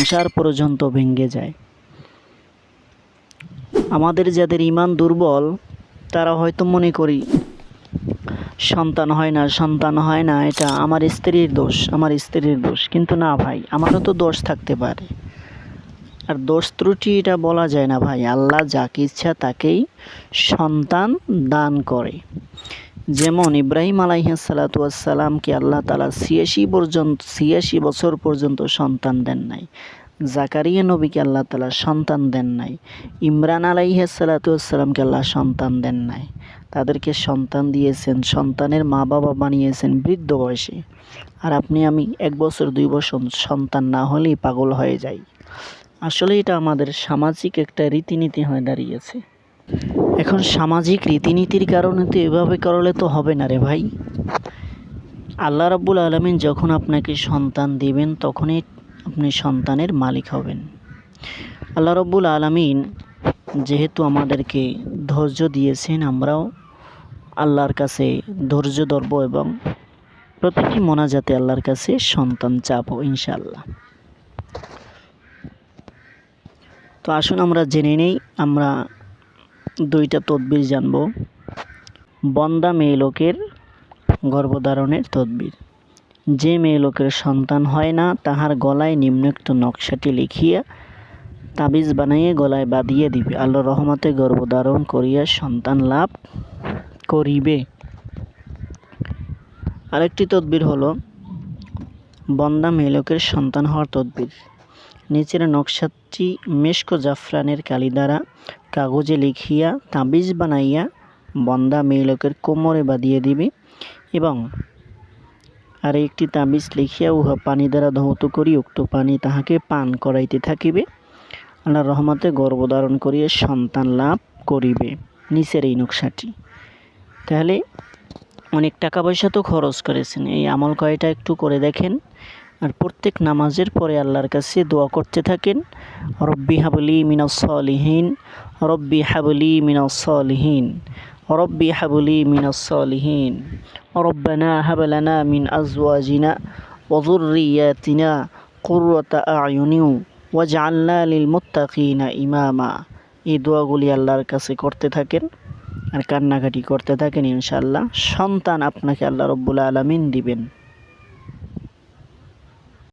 সংসার পর্যন্ত ভেঙে যায়। আমাদের যাদের ইমান দুর্বল, তারা হয়তো মনে করি, সন্তান হয় না, সন্তান হয় না, এটা আমার স্ত্রীর দোষ, আমার স্ত্রীর দোষ। কিন্তু না ভাই, আমারও তো দোষ থাকতে পারে। আর দোষ ত্রুটি এটা বলা যায় না ভাই, আল্লাহ যাকে ইচ্ছা তাকেই সন্তান দান করে। যেমন ইব্রাহিম আলাইসালাতামকে আল্লাহ তালা ছিয়াশি পর্যন্ত, ছিয়াশি বছর পর্যন্ত সন্তান দেন নাই। জাকারিয়া নবীকে আল্লাহ তালা সন্তান দেন নাই। ইমরান আলাইসালাতামকে আল্লাহ সন্তান দেন নাই। তাদেরকে সন্তান দিয়েছেন, সন্তানের মা বাবা বানিয়েছেন বৃদ্ধ বয়সে। আর আপনি, আমি এক বছর, দুই বছর সন্তান না হলেই পাগল হয়ে যাই। আসলে এটা আমাদের সামাজিক একটা রীতিনীতি হয়ে দাঁড়িয়েছে। এখন সামাজিক রীতিনীতির কারণে তো এভাবে করলে তো হবে না রে ভাই। আল্লাহ রাব্বুল আলমিন যখন আপনাকে সন্তান দিবেন, তখনই আপনি সন্তানের মালিক হবেন। আল্লাহ রব্বুল আলমিন যেহেতু আমাদেরকে ধৈর্য দিয়েছেন, আমরাও আল্লাহর কাছে ধৈর্য ধরবো এবং প্রতিটি মোনাজাতে আল্লাহর কাছে সন্তান চাবো ইনশাল্লাহ তো আসুন আমরা জেনে নেই, আমরা দুইটা তদবির জানব। বন্দা মেয়ে লোকের গর্ভধারণের তদবির। যে মেয়ে লোকের সন্তান হয় না, তাহার গলায় নিম্নোক্ত নকশাটি লিখিয়া তাবিজ বানাইয়ে গলায় বাঁধিয়ে দিবে। আল্লাহ রহমতে গর্ভধারণ করিয়া সন্তান লাভ করিবে। আরেকটি তদবির হলো, বন্দা মেয়ে লোকের সন্তান হওয়ার তদবির। নিচের নকশাটি মেশকো জাফরানের কালি দ্বারা কাগজে লিখিয়া, তাবিজ বানাইয়া বন্দা মেয়ে লোকের কোমরে বাঁধিয়ে দিবে এবং আর একটি তাবিজ লিখিয়া উহা পানি দ্বারা ধৌত করি, উক্ত পানি তাহাকে পান করাইতে থাকিবে। আল্লাহ রহমতে গর্ভধারণ করিয়া সন্তান লাভ করিবে নিচের এই নকশাটি। তাহলে অনেক টাকা পয়সা তো খরচ করেছেন, এই আমল কয়টা একটু করে দেখেন। আর প্রত্যেক নামাজের পরে আল্লাহর কাছে দোয়া করতে থাকেন রব্বি হাবলি মিনাসলিহীন রব্বি হাবলি মিনাসলিহীন রব্বি হাবলি মিনাসলিহীন ربنا هب لنا من أزواجنا وذرياتنا قرة أعين واجعلنا للمتقين ইমামা এই দোয়াগুলি আল্লাহর কাছে করতে থাকেন আর কান্নাকাটি করতে থাকেন ইনশাল্লাহ সন্তান আপনাকে আল্লাহ রব্বুল আলমিন দিবেন